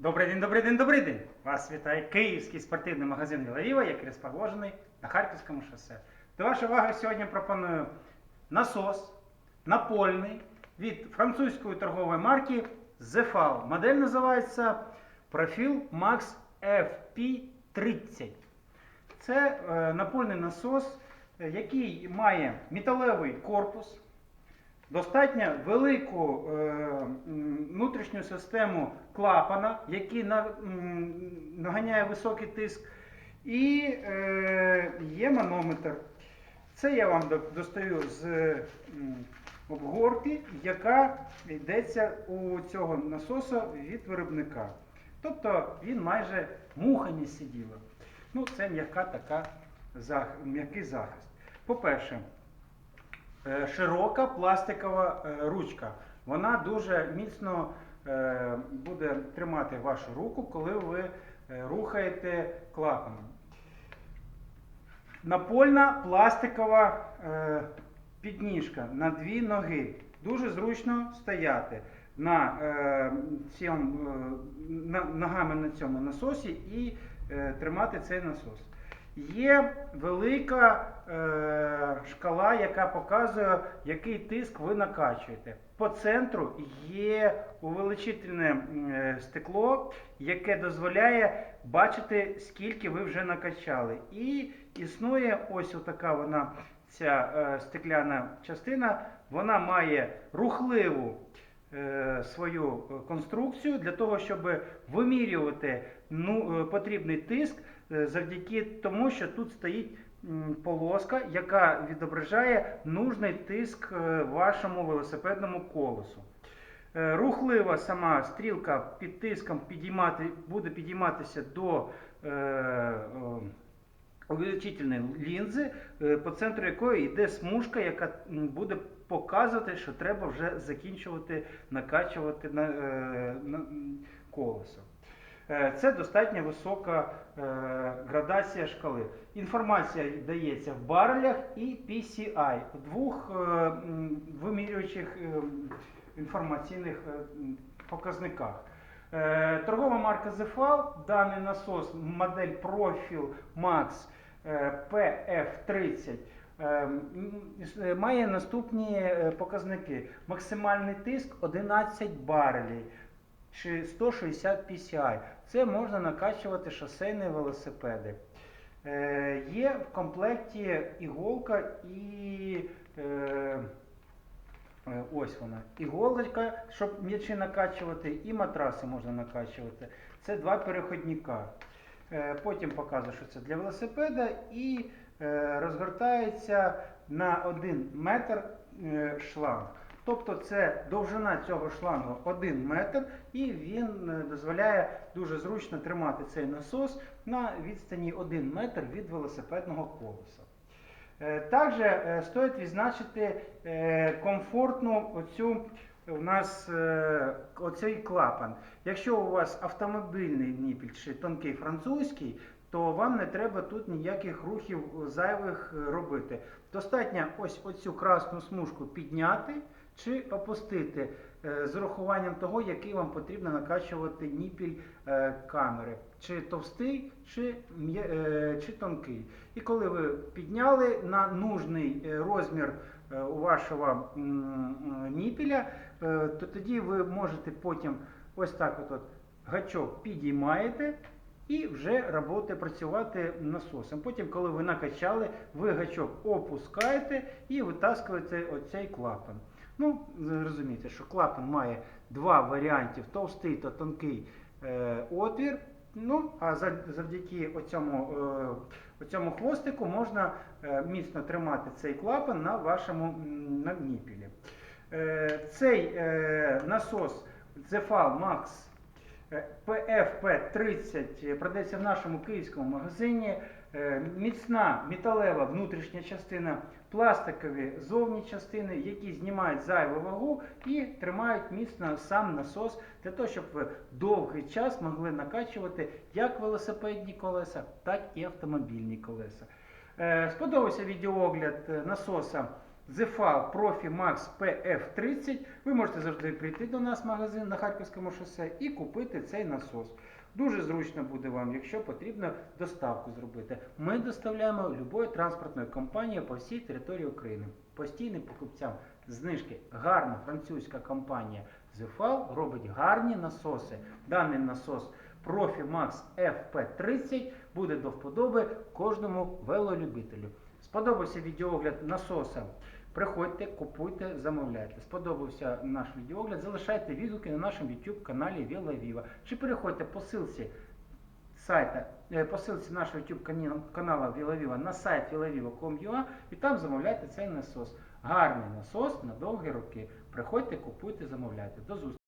Добрий день, добрий день, добрий день! Вас вітає київський спортивний магазин Вілавіва, який розположений на Харківському шосе. До вашої уваги сьогодні пропоную насос напольний від французької торгової марки Zefal. Модель називається Profil Max FP30. Це е, напольний насос, е, який має металевий корпус. Достатньо велику е, внутрішню систему клапана, який на, наганяє високий тиск, і е, є манометр. Це я вам достаю з обгорки, яка йдеться у цього насоса від виробника. Тобто він майже муха не сиділа. Ну, це м'яка така м'який захист. По-перше, широка пластикова е, ручка. Вона дуже міцно е, буде тримати вашу руку, коли ви е, рухаєте клапаном. Напольна пластикова е, підніжка на дві ноги. Дуже зручно стояти на, е, цьому, е, на, ногами на цьому насосі і е, тримати цей насос. Є велика е, шкала, яка показує, який тиск ви накачуєте. По центру є увеличительне е, стекло, яке дозволяє бачити, скільки ви вже накачали. І існує ось така вона, ця е, стекляна частина, вона має рухливу свою е, конструкцію для того, щоб вимірювати ну, е, потрібний тиск е, завдяки тому, що тут стоїть полоска, яка відображає нужний тиск е, вашому велосипедному колесу. Е, Рухлива сама стрілка під тиском підіймати, буде підійматися до е, е, увеличительної лінзи, е, по центру якої йде смужка, яка буде показувати, що треба вже закінчувати накачувати на, е, на колесо. Е, Це достатньо висока градація шкали. Інформація дається в барелях і PCI, двох вимірюючих інформаційних показниках. Торгова марка Zefal, даний насос, модель Profil Max е, PF30 е, м, е, має наступні е, показники. Максимальний тиск 11 барелів чи 160 PCI. Це можна накачувати шосейні велосипеди. Е, є в комплекті іголка і е, е, ось вона. Іголочка, щоб м'ячі накачувати, і матраси можна накачувати. Це два переходника. Е, потім показую, що це для велосипеда і е, розгортається на 1 метр е, шланг. Тобто це довжина цього шлангу 1 метр, і він дозволяє дуже зручно тримати цей насос на відстані 1 метр від велосипедного колеса. Також стоїть відзначити комфортну оцю у нас е, оцей клапан. Якщо у вас автомобільний ніпіль чи тонкий французький, то вам не треба тут ніяких рухів зайвих е, робити. Достатньо ось оцю красну смужку підняти чи опустити е, з урахуванням того, який вам потрібно накачувати ніпіль е, камери, чи товстий, чи, е, чи тонкий. І коли ви підняли на нужний е, розмір у вашого ніпіля, е, то тоді ви можете потім ось так от, от гачок підіймаєте. І вже роботи працювати насосом. Потім, коли ви накачали, ви гачок опускаєте і витаскуєте оцей клапан. Ну, розумієте, що клапан має два варіантів: товстий та тонкий е, отвір. Ну, а завдяки оцьому, е, оцьому хвостику можна е, міцно тримати цей клапан на вашому на. Е, цей насос Zefal Max е, PFP30 продається в нашому київському магазині. Е, Міцна металева внутрішня частина, пластикові зовні частини, які знімають зайву вагу і тримають міцно сам насос для того, щоб ви довгий час могли накачувати як велосипедні колеса, так і автомобільні колеса. Е, Сподобався відеоогляд е, насоса Zefal Profi Max PF30. Ви можете завжди прийти до нас в магазин на Харківському шосе і купити цей насос. Дуже зручно буде вам, якщо потрібно доставку зробити. Ми доставляємо любої транспортної компанії по всій території України. Постійним покупцям знижки. Гарна французька компанія Zefal робить гарні насоси. Даний насос Profi Max FP30 буде до вподоби кожному велолюбителю. Сподобався відеоогляд насоса. Приходьте, купуйте, замовляйте. Сподобався наш відеоогляд. Залишайте відгуки на нашому YouTube каналі Віла. Чи переходьте по ссылці сайта, е, по ссылці нашого YouTube каналу Віла Віва на сайт vilaviva.com.ua і там замовляйте цей насос. Гарний насос на довгі роки. Приходьте, купуйте, замовляйте. До зустрічі!